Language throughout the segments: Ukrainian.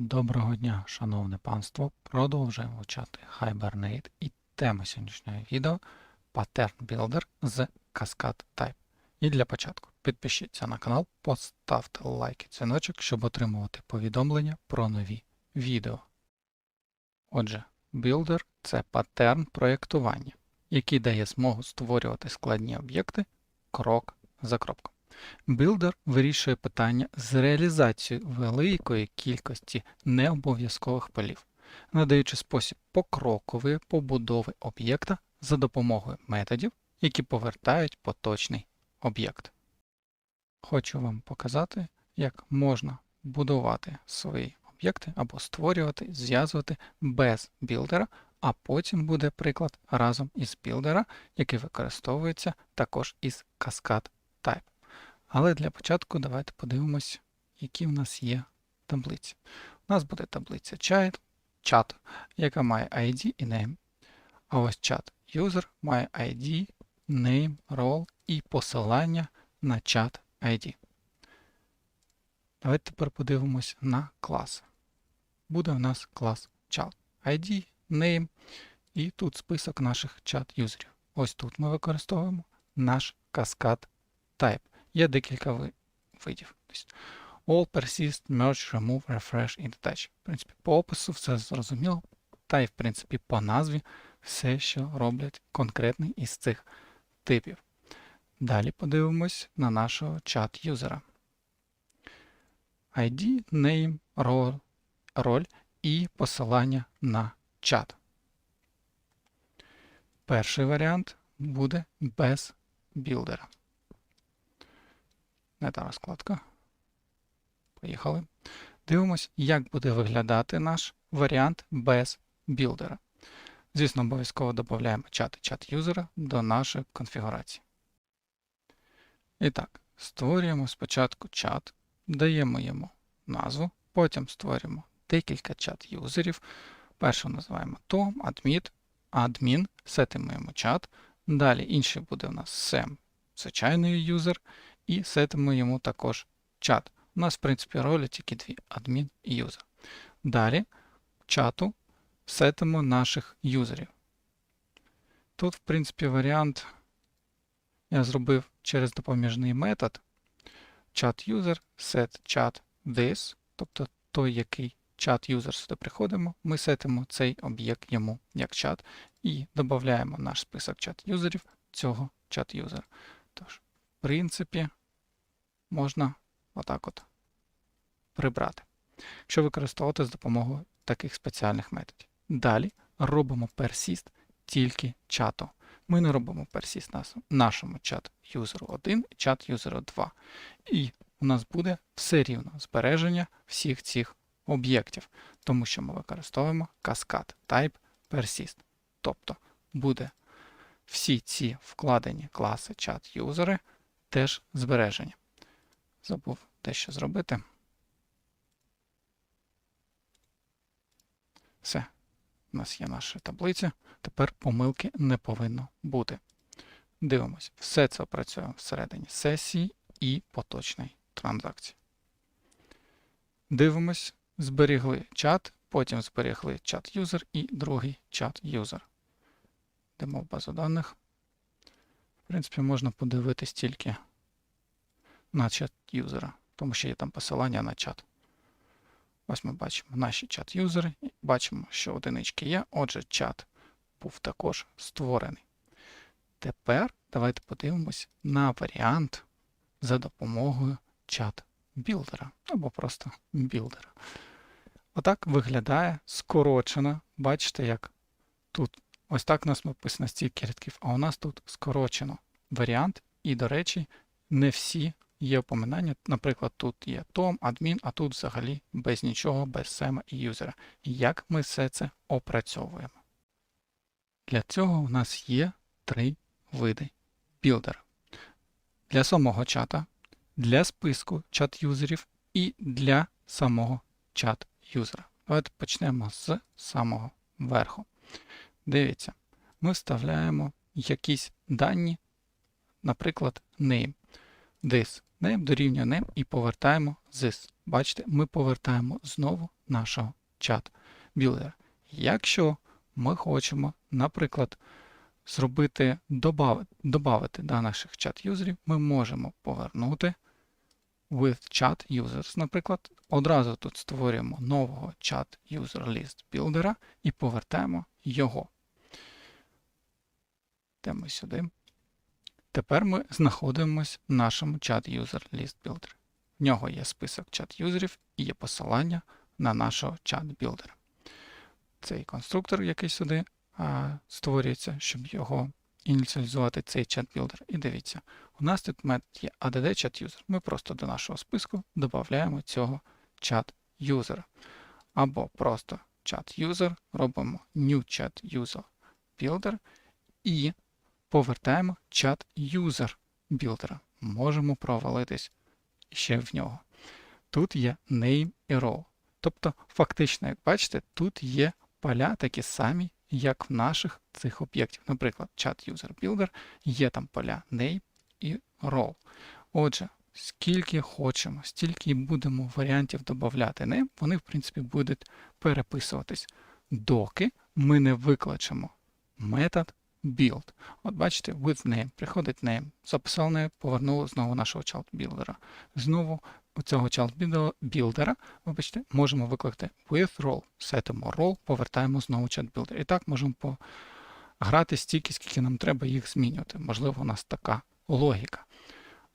Доброго дня, шановне панство. Продовжуємо вивчати Hibernate і тема сьогоднішнього відео Pattern Builder з Cascade Type. І для початку підпишіться на канал, поставте лайк і дзвіночок, щоб отримувати повідомлення про нові відео. Отже, Builder – це паттерн проєктування, який дає змогу створювати складні об'єкти крок за кроком. Builder вирішує питання з реалізацією великої кількості необов'язкових полів, надаючи спосіб покрокової побудови об'єкта за допомогою методів, які повертають поточний об'єкт. Хочу вам показати, як можна будувати свої об'єкти або створювати, зв'язувати без білдера, а потім буде приклад разом із білдера, який використовується також із Cascade Type. Але для початку давайте подивимось, які в нас є таблиці. У нас буде таблиця чат, яка має ID і name. А ось чат user має ID, name, role і посилання на чат ID. Давайте тепер подивимось на класи. Буде у нас клас child. ID, name і тут список наших чат юзерів. Ось тут ми використовуємо наш каскад type. Є декілька видів. Тобто All persist, merge, remove, refresh і detach. В принципі, по опису все зрозуміло. Та й, в принципі, по назві все, що роблять конкретний із цих типів. Далі подивимось на нашого чат-юзера. ID, name, role, роль і посилання на чат. Перший варіант буде без білдера. Не розкладка. Поїхали. Дивимось, як буде виглядати наш варіант без білдера. Звісно, обов'язково додаємо чат і чат юзера до нашої конфігурації. І так, створюємо спочатку чат, даємо йому назву, потім створюємо декілька чат юзерів. Першого називаємо Tom, admin, admin, сетимуємо чат. Далі інший буде у нас Sam, звичайний юзер, і сетимо йому також чат. У нас, в принципі, ролі тільки дві адмін і юзер. Далі чату сетимо наших юзерів. Тут, в принципі, варіант я зробив через допоміжний метод chat user set chat this, тобто той, який чат юзер сюди приходимо, ми сетимо цей об'єкт йому як чат і додаємо наш список чат юзерів цього чат юзера. Тож, принципі, можна отак от прибрати, якщо використовувати з допомогою таких спеціальних методів. Далі робимо persist тільки чату. Ми не робимо нас- нашому чат юзеру 1 і чат юзеру 2. І у нас буде все рівно збереження всіх цих об'єктів, тому що ми використовуємо Cascade Type Persist. Тобто буде всі ці вкладені класи чат юзери теж збережені. Забув дещо зробити. Все. У нас є наша таблиця. Тепер помилки не повинно бути. Дивимось. Все це працює всередині сесії і поточної транзакції. Дивимось. Зберігли чат, потім зберігли чат юзер і другий чат юзер. Йдемо в базу даних. В принципі, можна подивитись тільки на чат юзера, тому що є там посилання на чат. Ось ми бачимо наші чат-юзери, бачимо, що одинички є, отже, чат був також створений. Тепер давайте подивимось на варіант за допомогою чат-білдера або просто білдера. Отак виглядає скорочено. Бачите, як тут ось так у нас написано стільки рядків, а у нас тут скорочено варіант. І, до речі, не всі є упоминання. Наприклад, тут є Том, адмін, а тут взагалі без нічого, без сема і юзера. Як ми все це опрацьовуємо? Для цього у нас є три види білдера. Для самого чата, для списку чат-юзерів і для самого чат-юзера. Давайте почнемо з самого верху. Дивіться, ми вставляємо якісь дані, наприклад, name. this. Name дорівнює name і повертаємо this. Бачите, ми повертаємо знову нашого чат білдера. Якщо ми хочемо, наприклад, зробити добавити, добавити до наших чат-юзерів, ми можемо повернути with chat users, наприклад, одразу тут створюємо нового chat user list builder і повертаємо його. Йдемо сюди. Тепер ми знаходимося в нашому чат user list builder. В нього є список чат юзерів і є посилання на нашого чат білдера. Цей конструктор, який сюди а, створюється, щоб його ініціалізувати цей чат-білдер. І дивіться, у нас тут метод є add chat user. Ми просто до нашого списку додаємо цього чат-юзера. Або просто chat-user, робимо new chat user builder і повертаємо чат-юзер білдера. Можемо провалитись ще в нього. Тут є name і role. Тобто, фактично, як бачите, тут є поля такі самі, як в наших цих об'єктів. Наприклад, chat user builder є там поля name і role. Отже, скільки хочемо, стільки будемо варіантів додати name, вони, в принципі, будуть переписуватись, доки ми не викличемо метод build. От бачите, with name, приходить name, записав name, повернули знову нашого child builder. Знову у цього child builder, вибачте, можемо викликати with role, сетимо role, повертаємо знову chat builder. І так можемо грати стільки, скільки нам треба їх змінювати. Можливо, у нас така логіка.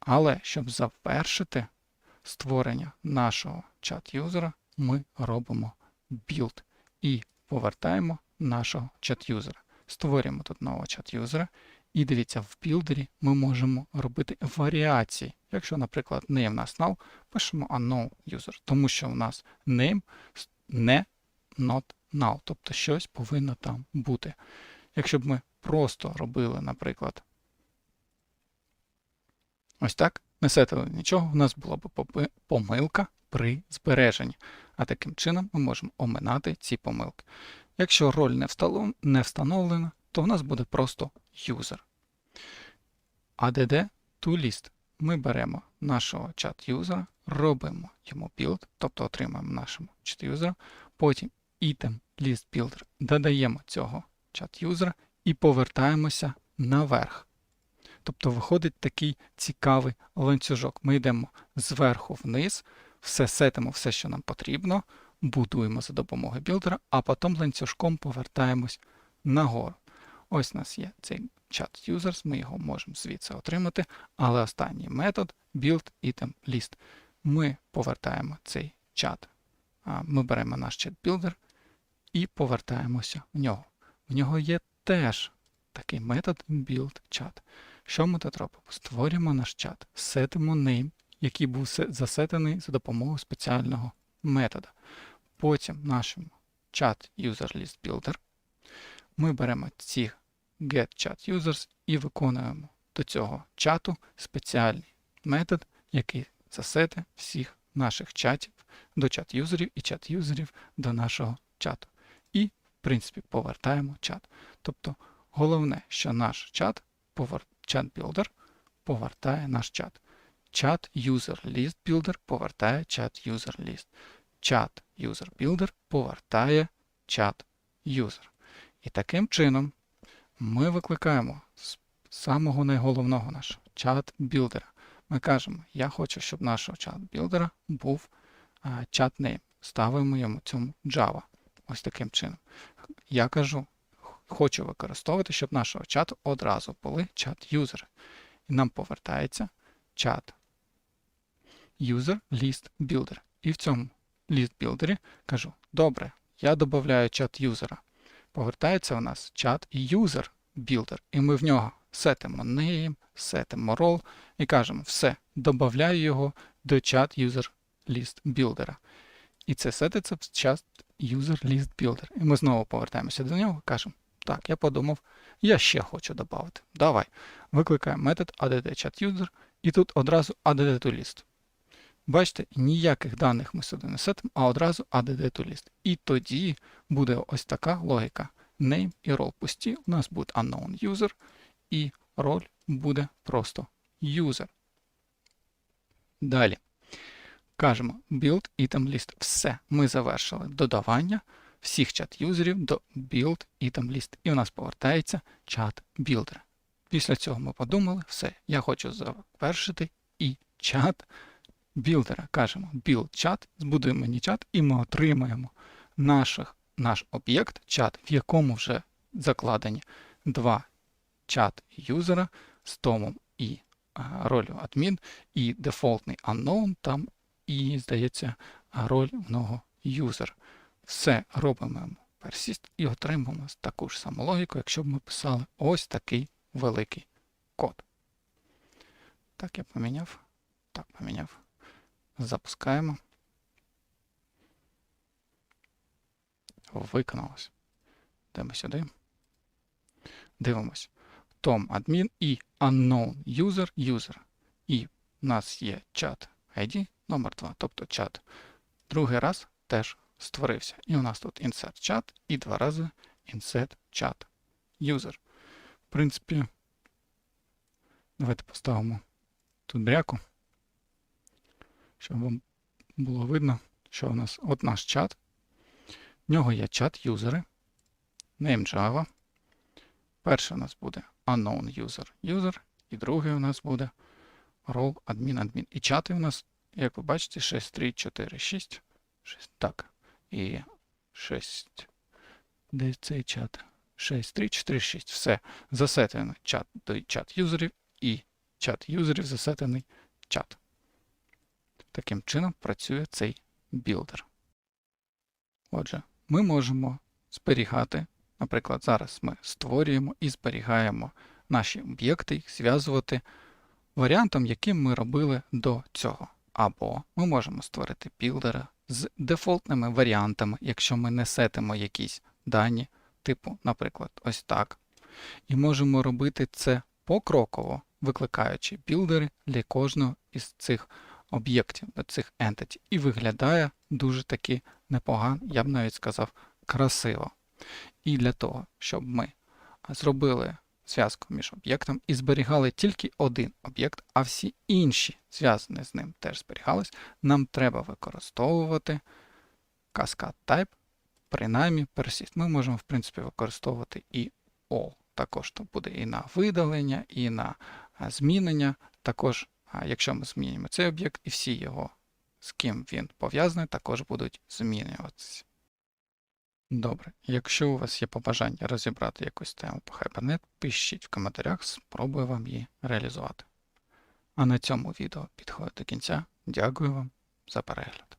Але щоб завершити створення нашого чат-юзера, ми робимо build і повертаємо нашого чат-юзера. Створюємо тут нового чат-юзера. І дивіться, в білдері ми можемо робити варіації. Якщо, наприклад, name у нас null, пишемо unknown user, тому що у нас name не not null, тобто щось повинно там бути. Якщо б ми просто робили, наприклад, ось так, не сетили нічого, у нас була б помилка при збереженні. А таким чином ми можемо оминати ці помилки. Якщо роль не встановлена, то в нас буде просто user. add toList. Ми беремо нашого чат-юзера, робимо йому build, тобто отримаємо нашому чат-юзера, потім item list builder додаємо цього чат-юзера і повертаємося наверх. Тобто виходить такий цікавий ланцюжок. Ми йдемо зверху вниз, все сетимо, все, що нам потрібно, будуємо за допомогою білдера, а потім ланцюжком повертаємось нагору. Ось у нас є цей чат users, ми його можемо звідси отримати. Але останній метод build item list. Ми повертаємо цей чат. Ми беремо наш чат builder і повертаємося в нього. В нього є теж такий метод build chat. Що ми тут робимо? Створюємо наш чат, сетимо name, який був засетений за допомогою спеціального метода. Потім нашому chat user list builder ми беремо ці getChatUsers і виконуємо до цього чату спеціальний метод, який засете всіх наших чатів до чат-юзерів і чат-юзерів до нашого чату. І, в принципі, повертаємо чат. Тобто головне, що наш чат, чат-білдер, повертає наш чат. Чат user list builder повертає чат user list. Чат user builder повертає чат user. І таким чином ми викликаємо з самого найголовного нашого чат-білдера. Ми кажемо, я хочу, щоб нашого чат-білдера був чат name. Ставимо йому цьому Java. Ось таким чином. Я кажу, хочу використовувати, щоб нашого чату одразу були чат-юзери. І нам повертається чат user list builder. І в цьому builder кажу, добре, я додаю чат юзера повертається у нас чат user builder, і ми в нього сетимо name, сетимо role і кажемо, все, додаю його до чат user list builder. І це сетиться в чат user list builder. І ми знову повертаємося до нього і кажемо, так, я подумав, я ще хочу додати. Давай. Викликаємо метод add і тут одразу add to list. Бачите, ніяких даних ми сюди не сетимо, а одразу add to list. І тоді буде ось така логіка. Name і role пусті. У нас буде unknown user, і роль буде просто user. Далі. Кажемо build item list. Все. Ми завершили додавання всіх чат-юзерів до build item list. І у нас повертається чат builder. Після цього ми подумали, все, я хочу завершити і чат білдера. Кажемо build чат, збудуємо мені чат, і ми отримаємо наших, наш об'єкт, чат, в якому вже закладені два чат юзера з томом і ролью адмін, і дефолтний unknown там, і, здається, роль много юзер. Все робимо persist і отримуємо таку ж саму логіку, якщо б ми писали ось такий великий код. Так, я поміняв. Так, поміняв. Запускаємо. Виконалось. Йдемо сюди. Дивимось. Tom admin і unknown user user. І в нас є чат ID номер 2, тобто чат. Другий раз теж створився. І у нас тут insert chat і два рази insert chat user. В принципі, давайте поставимо тут бряку, щоб вам було видно, що у нас от наш чат. В нього є чат юзери, name Java. Перший у нас буде unknown user user, і другий у нас буде role admin admin. І чати у нас, як ви бачите, 6, 3, 4, 6. 6 так. І 6. Де цей чат? 6, 3, 4, 6. Все. Засетено чат до чат юзерів і чат юзерів засетений чат. Таким чином працює цей білдер. Отже, ми можемо зберігати, наприклад, зараз ми створюємо і зберігаємо наші об'єкти, їх зв'язувати варіантом, яким ми робили до цього. Або ми можемо створити білдера з дефолтними варіантами, якщо ми не сетимо якісь дані, типу, наприклад, ось так. І можемо робити це покроково, викликаючи білдери для кожного із цих об'єктів, до цих entity. І виглядає дуже таки непогано, я б навіть сказав, красиво. І для того, щоб ми зробили зв'язку між об'єктом і зберігали тільки один об'єкт, а всі інші зв'язані з ним теж зберігались, нам треба використовувати Cascade Type, принаймні persist. Ми можемо, в принципі, використовувати і all. Також то буде і на видалення, і на змінення. Також, якщо ми змінюємо цей об'єкт, і всі його, з ким він пов'язаний, також будуть змінюватися. Добре, якщо у вас є побажання розібрати якусь тему по Hibernate, пишіть в коментарях, спробую вам її реалізувати. А на цьому відео підходить до кінця. Дякую вам за перегляд.